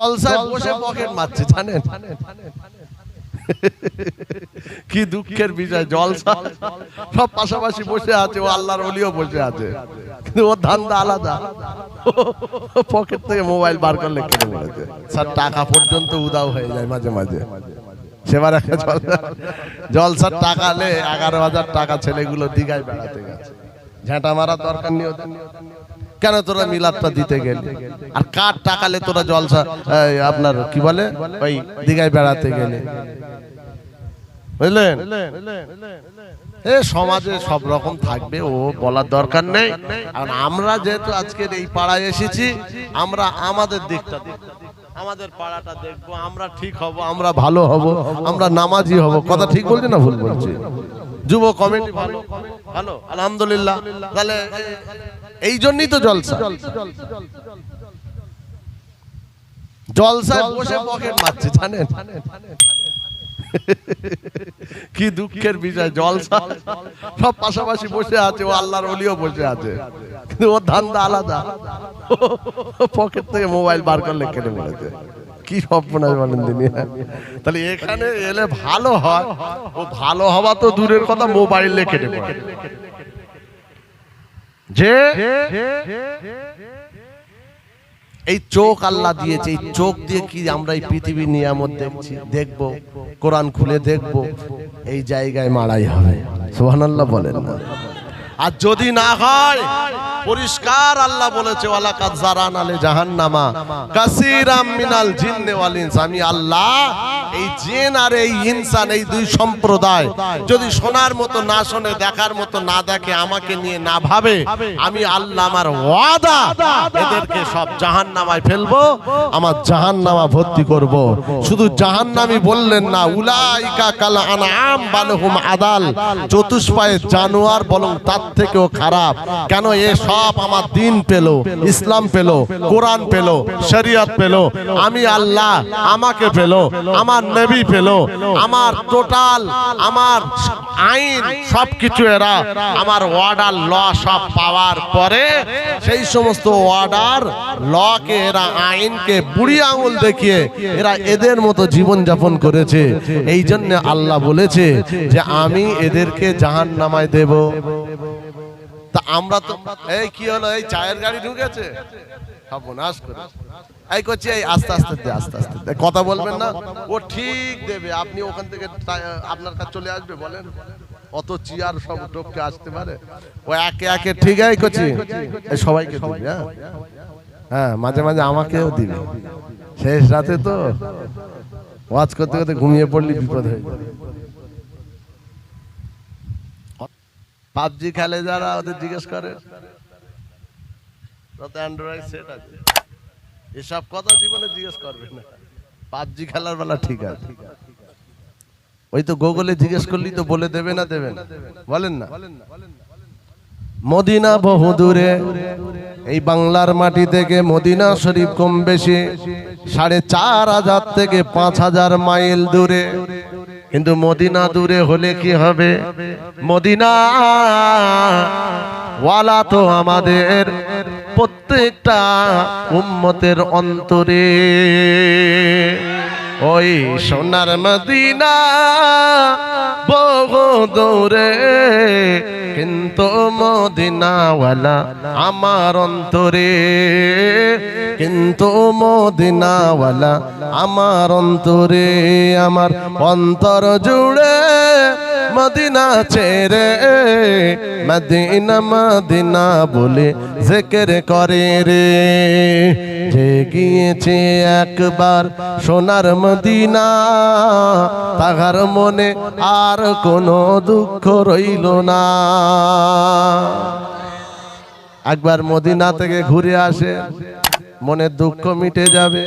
জলসায় বসে পকেট মারছে জানেন? কি দুঃখের বিষয় জলসা সব পাশাপাশি বসে আছে ও আল্লাহর অলিও বসে আছে। কিন্তু ওর ধান্দা আলাদা। পকেট থেকে মোবাইল বার করলে কেটে পড়েছে স্যার টাকা পর্যন্ত উদাও হয়ে যায় মাঝে মাঝে। সেবার একটা জলসা জলসার টাকা নে এগারো হাজার টাকা ছেলেগুলো দিঘায় বেড়াতে গেছে। ঝেঁটা মারা দরকার নেই ওদের। কেন তোরা মিলাদটা দিতে গেলে? আর কার টাকালে তোরা জলসা আপনার কি বলে? ওই দিঘায় বেড়াতে গেলে। বুঝলেন? এ সমাজে সব রকম থাকবে ও বলার দরকার নেই। আর আমরা যেহেতু আজকের এই পাড়ায় এসেছি আমরা আমাদের দিকটা আমাদের পাড়াটা দেখব আমরা ঠিক হব আমরা ভালো হব আমরা নামাজি হব। কথা ঠিক বলছি না ভুল বলছি? যুব কমিটি ভালো ভালো, আলহামদুলিল্লাহ। তাহলে এই জন্যই তো জলসা। জলসায় বসে পকেট মারছে, জানেন? কি দুঃখের বিষয়, জলসা। সব পাশাপাশি বসে আছে, ও আল্লাহর অলিও বসে আছে। কিন্তু ওর ধান্দা আলাদা। পকেট থেকে মোবাইল বার করলে কেটে পড়েছে কি সর্বনাশ বলেন তিনি? তাহলে এখানে এলে ভালো হয়। ও ভালো হওয়া তো দূরের কথা মোবাইলে কেটে পড়ে। যে এই চোখ আল্লাহ দিয়েছে এই চোখ দিয়ে কি আমরা এই পৃথিবী নিয়ামত দেখছি? দেখব কোরআন খুলে দেখব এই জায়গায় মারাই হবে। সুবহানাল্লাহ বলেন না। আর যদি না হয়, পরিষ্কার আল্লাহ বলেছে, ওয়ালাকাদ জারান আলে জাহান্নামা, কাসীরাম মিনাল জিন্নে ওয়াল ইনস। আমি আল্লাহ, এই জিন আর এই ইনসান, এই দুই সম্প্রদায়, যদি শোনার মতো, না শোনে, দেখার মতো, না দেখে, আমাকে নিয়ে না ভাবে, আমি আল্লাহ আমার ওয়াদা, এদেরকে সব জাহান্নামায় ফেলব, আমার জাহান্নামা ভর্তি করব। শুধু জাহান্নামি বললেন না, উলাইকা কাল আনআম বালহুম আদাল, চতুষ্পায়ে জানোয়ার বলং তার থেকেও খারাপ। কেন এ সব আমার দিন পেল, ইসলাম পেল, কোরআন পেল, শরিয়ত পেল, আমি আল্লাহ আমাকে পেল, আমার নবী পেল, আমার টোটাল, আমার আইন সবকিছু এরা, আমার অর্ডার ল সব পাওয়ার পরে সেই সমস্ত অর্ডার লকে এরা আইনকে বুড়ি আঙুল দেখিয়ে এরা এদের মতো জীবন যাপন করেছে। এই জন্য আল্লাহ বলেছে যে আমি এদেরকে জাহান নামায় দেব। তা আমরা তো এই কি হলো? এই চায়ের গাড়ি ঢুকেছে? এই করছি এই আস্তে আস্তে দে, আস্তে আস্তে। কথা বলবেন না। ও ঠিক দেবে। আপনি ওখান থেকে আপনার কাছে চলে আসবে, বলেন। অত চেয়ার সব আসতে পারে। ও একে একে ঠিক করছি সবাইকে হ্যাঁ? হ্যাঁ মাঝে মাঝে আমাকেও দিবি। শেষ রাতে তো ওয়াজ করতে করতে ঘুমিয়ে পড়লি, বিপদ হয়ে পাবজি খেলে যারা ওদের জিজ্ঞেস করে। এসব কথা জীবনে জিজ্ঞেস করবে না। পাবজি খেলার বেলা ঠিক আছে। ওই তো গুগলে জিজ্ঞেস করলি তো বলে দেবে না দেবে না। বলেন না। মদিনা বহু দূরে, এই বাংলার মাটি থেকে মদিনা শরীফ কম বেশি। সাড়ে চার হাজার থেকে পাঁচ হাজার মাইল দূরে। কিন্তু মদিনা দূরে হলে কি হবে? মদিনা ওয়ালা তো আমাদের প্রত্যেকটা উম্মতের অন্তরে। ওই সোনার মদিনা বহু দূরে, কিন্তু মদিনাওয়ালা আমার অন্তরে। কিন্তু মদিনাওয়ালা আমার অন্তরে, আমার অন্তর জুড়ে মদিনা ছেড়ে, মদিনা মদিনা বলে জেকের করে রে। যে গিয়েছে একবার সোনার মদিনা, তাহার মনে আর কোনো দুঃখ রইল না। একবার মদিনা থেকে ঘুরে আসে। মনের দুঃখ মিটে যাবে,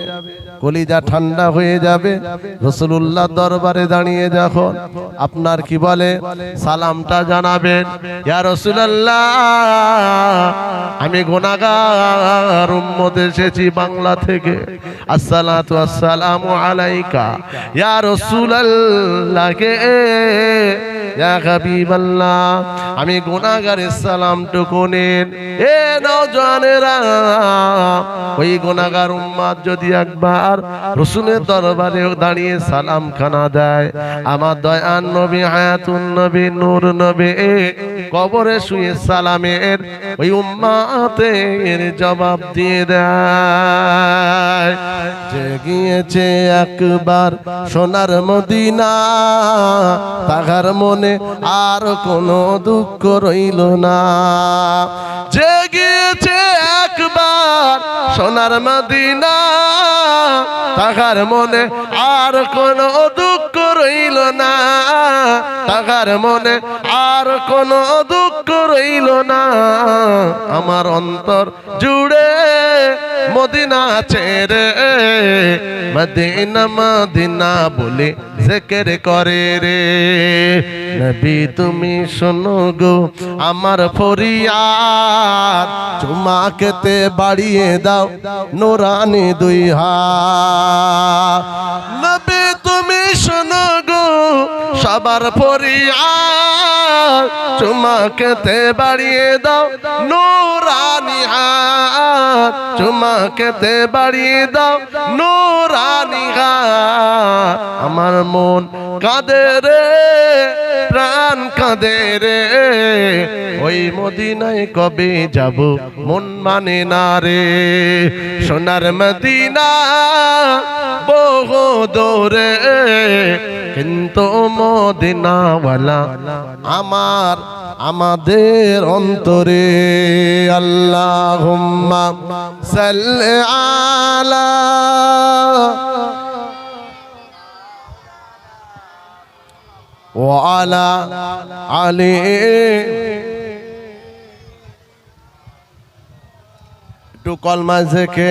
কলিজা ঠান্ডা হয়ে যাবে। রসুল্লাহ দরবারে দাঁড়িয়ে যখন আপনার কি বলে? সালামটা জানাবেন। আমি গোনাগার উম্মত এসেছি বাংলা থেকে। আসসালাতু আসসালামু আলাইকা। ইয়া হাবিবাল্লাহ আমি গুনাহগারের সালাম টুকুনেন এ নওজওয়ানেরা ওই গুনাহগার উম্মাদ যদি একবার রসুলের দরবারে দাঁড়িয়ে সালাম খানা দেয়, আমার দয়ান নবী, হায়াতুন নবী, নূর নবী কবরে শুয়ে সালামের ওই উম্মাতের জবাব দিয়ে দেয়। যে গিয়েছে একবার সোনার মদিনা, তাহার মনে আর কোনো দুঃখ রইল না। যে গিয়েছে একবার সোনার মদিনা, তাহার মনে আর কোনো দুঃখ রইল না। তাহার মনে আর কোনো দুঃখ রইল না। আমার অন্তর জুড়ে মদিনা ছেড়ে মদিনা মদিনা বলে জেকের করে রে। নবী, তুমি শোনো গো, আমার ফরিয়াদ খেতে বাড়িয়ে দাও নোরানি দুই হাত। নবী, তুমি শোনো গো সবার ফরিয়াদ চুমা খেতে বাড়িয়ে দাও, নোরানি হাত। চুমা খেতে বাড়িয়ে দাও, নোরানি আমার মন কাঁদে রে, প্রাণ কাঁদে রে। ওই মদিনায় কবে যাব মন মানে না রে। সোনার মদিনা বহু দৌড়ে কিন্তু মদিনাওয়ালা আমার আমাদের অন্তরে আল্লাহ সাল্লি আলা وعلى علي একটু কলমা জেকে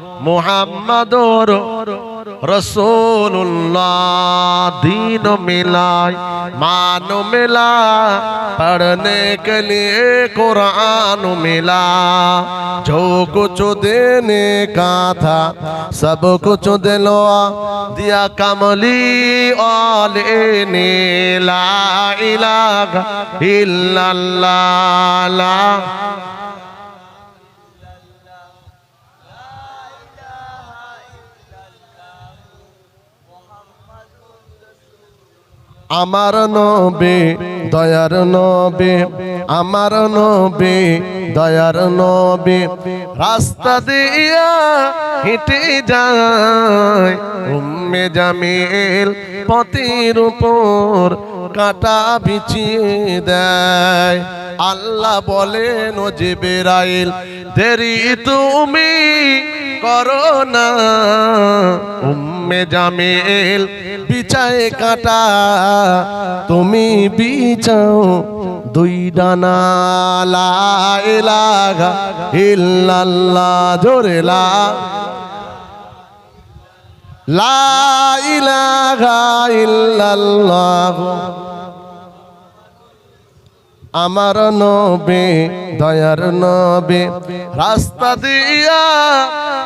মুহাম্মাদুর रसूलुल्लाह दीन मिलाए मान मिला पढ़ने के लिए कुरान मिला जो कुछ देने का था सब कुछ दिलवा दिया कमली वाले ने ला इलाहा আমার নবে, দয়ার নবে, আমার নবে, দয়ার নবে। রাস্তা দিয়া হেঁটে যায় উম্মে জামিল, পথের উপর কাটা বিছিয়ে দেয়। আল্লাহ বলেন, ও যে বেরাইল দেরি তুমি করো না। উম্মে জামিল, বিছায় কাটা। তুমি বিছাও দুই ডানা। লা ইলাহা ইল্লাল্লাহ, জোরে লা। লা ইলাহা ইল্লাল্লাহ। আমার নবে, দয়ার নবে, রাস্তা দিয়া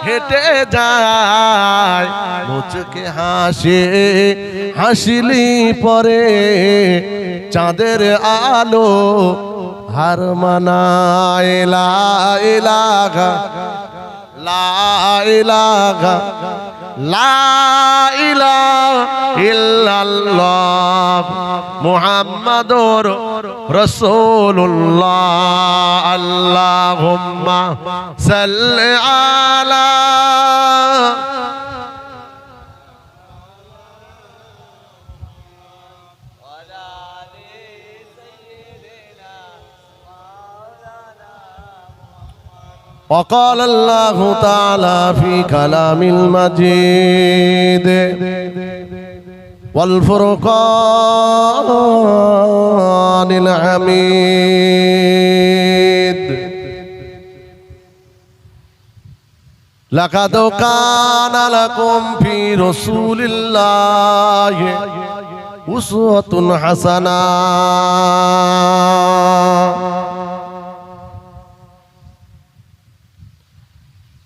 হেঁটে যায়, মুচকে হাসে, হাসিলি পরে চাঁদের আলো হার মানায়, লা ইলাহা লা ইলাহা লা ইলাহা ইল্লাল্লাহ মুহাম্মাদুর রাসূলুল্লাহ আল্লাহুম্মা সাল্লি আলা وقال الله تعالى في كلام المجيد والفرقان الحميد لقد كان لكم في رسول الله أسوة حسنة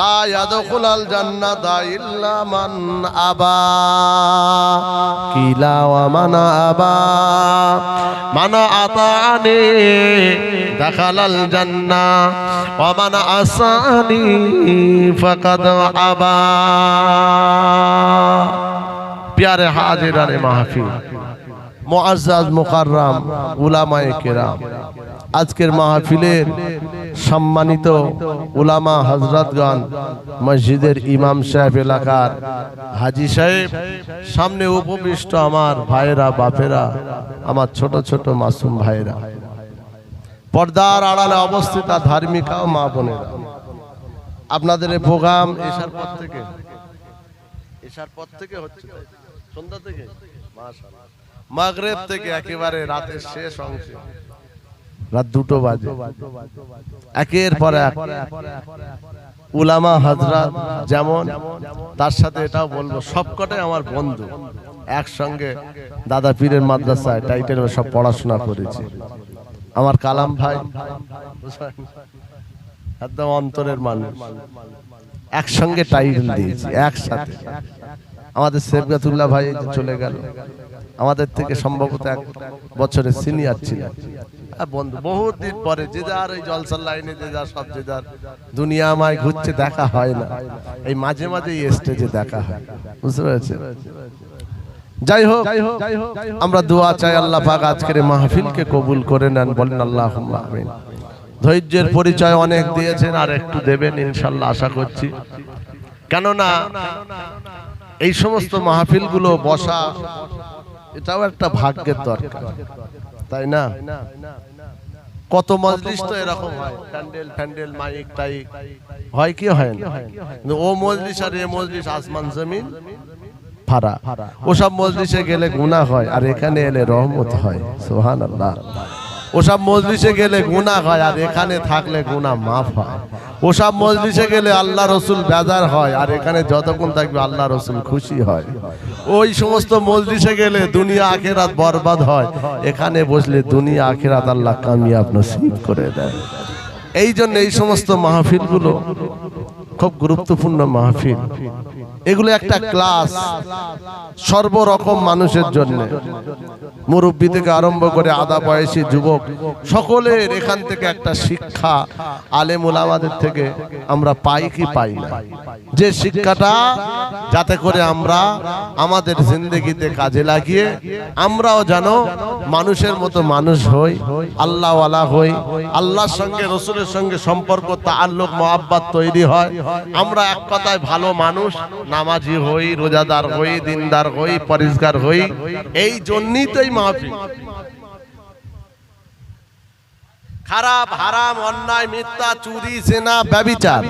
লা ইয়াদখুলাল মাহফি ইল্লা মোকার আবা। উলামায় আবা। মানা আতানি দাখালাল আসানি আবা। কেরাম, আজকের মাহফিলের সম্মানিত উলামা হজরতগণ মসজিদের ইমাম সাহেব এলাকার হাজি সাহেব, সামনে উপবিষ্ট আমার ভাইয়েরা, বাপেরা, আমার ছোট ছোট মাসুম ভাইয়েরা। পর্দার আড়ালে অবস্থিত ধার্মিকা ও মা বোনেরা। আপনাদের প্রোগ্রাম এসার পর থেকে, এসার পর থেকে হচ্ছে সন্ধ্যা থেকে। মাগরেব থেকে একেবারে রাতের শেষ অংশে। রাত দুটো বাজে। একের পর এক। উলামা হাজরা যেমন, তার সাথে এটাও বলব, সবকটাই আমার বন্ধু। একসঙ্গে দাদা পীরের মাদ্রাসায় টাইটেল সব পড়াশোনা করেছি। আমার কালাম ভাই, একদম অন্তরের মানুষ। একসঙ্গে টাইটেল দিয়েছি, একসাথে। আমাদের সেবগাতুল্লাহ ভাই চলে গেল। আমাদের থেকে সম্ভবত এক বছরের সিনিয়র ছিল বন্ধু বহুত দিন পরে যে যার ওই জলসার লাইনে যে যার সব যে যার দুনিয়া আমায় ঘুরছে দেখা হয় না। এই মাঝে মাঝে এই স্টেজে দেখা হয়। বুঝতে পেরেছেন? যাই হোক আমরা দোয়া চাই আল্লাহ পাক আজকের মাহফিলকে কবুল করে নেন বলেন আল্লাহ আমিন। ধৈর্যের পরিচয় অনেক দিয়েছেন আর একটু দেবেন ইনশাল্লাহ আশা করছি। কেননা এই সমস্ত মাহফিলগুলো বসা এটাও একটা ভাগ্যের দরকার। তাই না? কত মজলিস তো এরকম হয়। প্যান্ডেল প্যান্ডেল মাইক টাইক। হয় কি হয় না? ও মজলিস আর এ মজলিস আসমান জমিন ফারা। ওসব মজলিসে গেলে গুনাহ হয়। আর এখানে এলে রহমত হয়। সোহান আল্লাহ ওসব মজলিসে গেলে গুনাহ হয় আর এখানে থাকলে গুনাহ মাফ হয়। ওসব মজলিসে গেলে আল্লাহ রসুল বেজার হয় আর এখানে যতক্ষণ থাকবে আল্লাহ রসুল খুশি হয়। ওই সমস্ত মজলিসে গেলে দুনিয়া আখেরাত বরবাদ হয়। এখানে বসলে দুনিয়া আখেরাত আল্লাহ কামিয়াব নসিব করে দেয়। এই জন্য এই সমস্ত মাহফিলগুলো খুব গুরুত্বপূর্ণ মাহফিল। এগুলো একটা ক্লাস সর্বরকম মানুষের জন্য। মুরব্বী থেকে আরম্ভ করে আদা বয়সী যুবক সকলের এখান থেকে একটা শিক্ষা আলেমুল আমাদের থেকে আমরা পাই কি পাই না। যে শিক্ষাটা যাতে করে আমরা আমাদের জিন্দগিতে কাজে লাগিয়ে আমরাও যেন মানুষের মতো মানুষ হই, আল্লাহওয়ালা হই, আল্লাহর সঙ্গে রসুলের সঙ্গে সম্পর্ক তাল্লুক মহাব্বাত তৈরি হয়। আমরা এক কথায় ভালো মানুষ, নামাজি হই, রোজাদার হই, দিনদার হই, পরিষ্কার হই, এই জন্যই তো এই মাহফিল খারাপ, হারাম, অন্যায়, মিথ্যা, চুরি সেনা ব্যবিচার।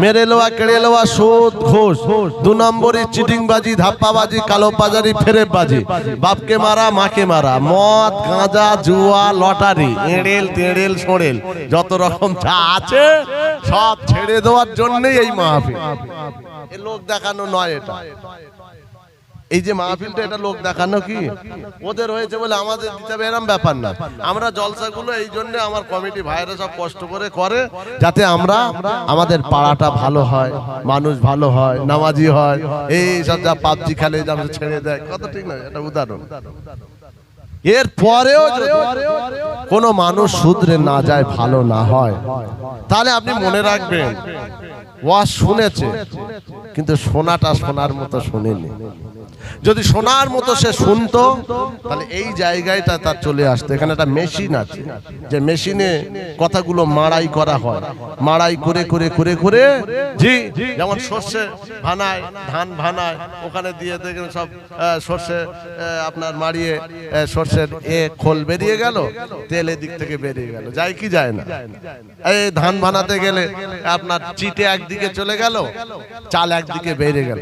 মেরে লোয়া, কেড়ে লোয়া, সুদ, ঘোষ। দু নম্বরে চিটিংবাজি, ধাপ্পাবাজি, কালোবাজারি, ফেরেববাজি। বাপকে মারা, মাকে মারা। মদ, গাঁজা, জুয়া, লটারি, এড়েল, তেড়েল, সোড়েল। যত রকম যা আছে, সব ছেড়ে দেওয়ার জন্যই এই মাহফিল। লোক দেখানো নয় এটা। এই যে মাহফিলটা, এটা লোক দেখানো কি? ওদের হয়েছে বলে আমাদের দিতে হবে, এরম ব্যাপার না। আমরা জলসাগুলো এই জন্য আমার কমিটি ভাইরা সব কষ্ট করে করে, যাতে আমরা আমাদের পাড়াটা ভালো হয়, মানুষ ভালো হয়, নামাজি হয়। এই সব যা পাবজি খেলে ছেড়ে দেয় কত ঠিক না, এটা উদাহরণ। এর পরেও কোনো মানুষ শুধরে না যায়, ভালো না হয়, তাহলে আপনি মনে রাখবেন, ওয়াজ শুনেছে, কিন্তু শোনাটা শোনার মতো শোনেনি। যদি শোনার মতো সে শুনতো, তাহলে এই জায়গাটা তার চলে আসতো। এখানে একটা মেশিন আছে, যে মেশিনে কথাগুলো মাড়াই করা হয়। মাড়াই করে করে করে করে, জি, যেমন সর্ষে ভানায়, ধান ভানায়, ওখানে দিয়ে দেখেন সব সর্ষে আপনার মাড়িয়ে সর্ষের এ খোল বেরিয়ে গেল, তেল এদিক থেকে বেরিয়ে গেল। যায় কি যায় না? এই ধান ভানাতে গেলে আপনার চিটে একদিকে চলে গেল, চাল একদিকে বেরিয়ে গেল।